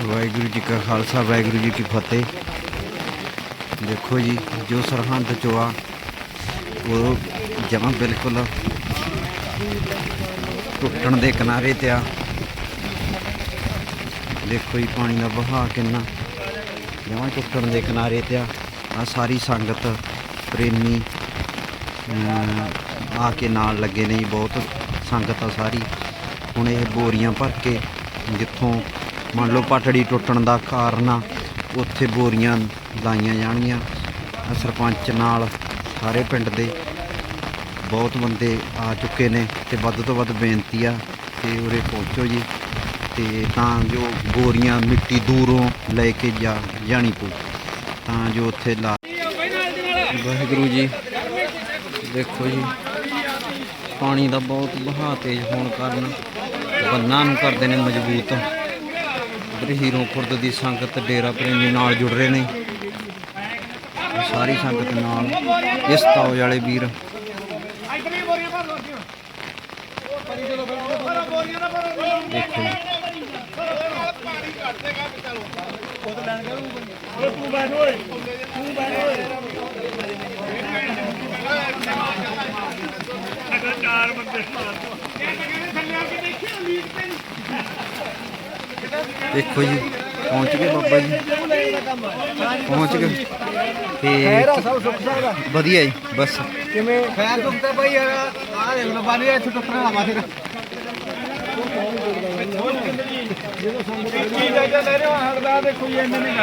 ਵਾਹਿਗੁਰੂ ਜੀ ਕਾ ਖਾਲਸਾ, ਵਾਹਿਗੁਰੂ ਜੀ ਕੀ ਫਤਿਹ। ਦੇਖੋ ਜੀ, ਜੋ ਸਰਹੰਦ ਚੋਂ ਆ, ਉਹ ਜਮਾਂ ਬਿਲਕੁਲ ਟੁੱਟਣ ਦੇ ਕਿਨਾਰੇ ਤੇ ਆ। ਦੇਖੋ ਜੀ, ਪਾਣੀ ਦਾ ਵਹਾਅ ਕਿੰਨਾ ਜਮਾਂ ਟੁੱਟਣ ਦੇ ਕਿਨਾਰੇ ਤੇ ਆ। ਆ ਸਾਰੀ ਸੰਗਤ, ਪ੍ਰੇਮੀ ਆ ਕੇ ਨਾਲ ਲੱਗੇ ਨੇ ਜੀ, ਬਹੁਤ ਸੰਗਤ ਆ ਸਾਰੀ। ਹੁਣ ਇਹ ਬੋਰੀਆਂ ਭਰ ਕੇ ਜਿੱਥੋਂ ਮੰਨ ਲਓ ਪਟੜੀ ਟੁੱਟਣ ਦਾ ਕਾਰਨ ਆ, ਉੱਥੇ ਬੋਰੀਆਂ ਲਾਈਆਂ ਜਾਣਗੀਆਂ। ਸਰਪੰਚ ਨਾਲ ਸਾਰੇ ਪਿੰਡ ਦੇ ਬਹੁਤ ਬੰਦੇ ਆ ਚੁੱਕੇ ਨੇ ਤੇ ਵੱਧ ਤੋਂ ਵੱਧ ਬੇਨਤੀ ਆ ਕਿ ਉਰੇ ਪਹੁੰਚੋ ਜੀ ਤੇ ਤਾਂ ਜੋ ਬੋਰੀਆਂ ਮਿੱਟੀ ਦੂਰੋਂ ਲੈ ਕੇ ਜਾ ਜਾਣੀ ਪਊ। ਤਾਂ ਜੋ ਉੱਥੇ ਲਾ ਵਾਹਿਗੁਰੂ ਜੀ, ਦੇਖੋ ਜੀ, ਪਾਣੀ ਦਾ ਬਹੁਤ ਬਹਾਅ ਤੇਜ਼ ਹੋਣ ਕਾਰਨ ਬੰਨਾਂ ਨੂੰ ਕਰਦੇ ਨੇ ਮਜ਼ਬੂਤ। ਉਧਰ ਹੀਰੋ ਖੁਰਦ ਦੀ ਸੰਗਤ ਡੇਰਾ ਪ੍ਰੇਮੀ ਨਾਲ ਜੁੜ ਰਹੇ ਨੇ। ਸਾਰੀ ਸੰਗਤ ਨਾਲ। ਇਸ ਤੌਜ ਵਾਲੇ ਵੀਰ। ਦੇਖੋ। ਜੀ ਦੇਖੋ ਜੀ ਪਹੁੰਚ ਗਏ ਬਾਬਾ ਜੀ ਪਹੁੰਚ ਗਏ ਤੇ ਸਭ ਸੁੱਖ ਸਕਦਾ ਵਧੀਆ ਜੀ ਬਸ ਕਿਵੇਂ ਖੈਰ ਤੁਮਤਾ ਭਾਈ ਯਾਰ ਆ ਦੇਖ ਲੋ ਬਾਨੀ ਇੱਥੇ ਟੁੱਟਣਾ ਨਾ ਮਾਥੇ ਜਦੋਂ ਸੰਗਤ ਕੀ ਜਾਇਦਾ ਲੈ ਰਹੇ ਹੋ ਹੜਦਾ ਦੇਖੋ ਜੀ ਇਹਨਾਂ ਨੇ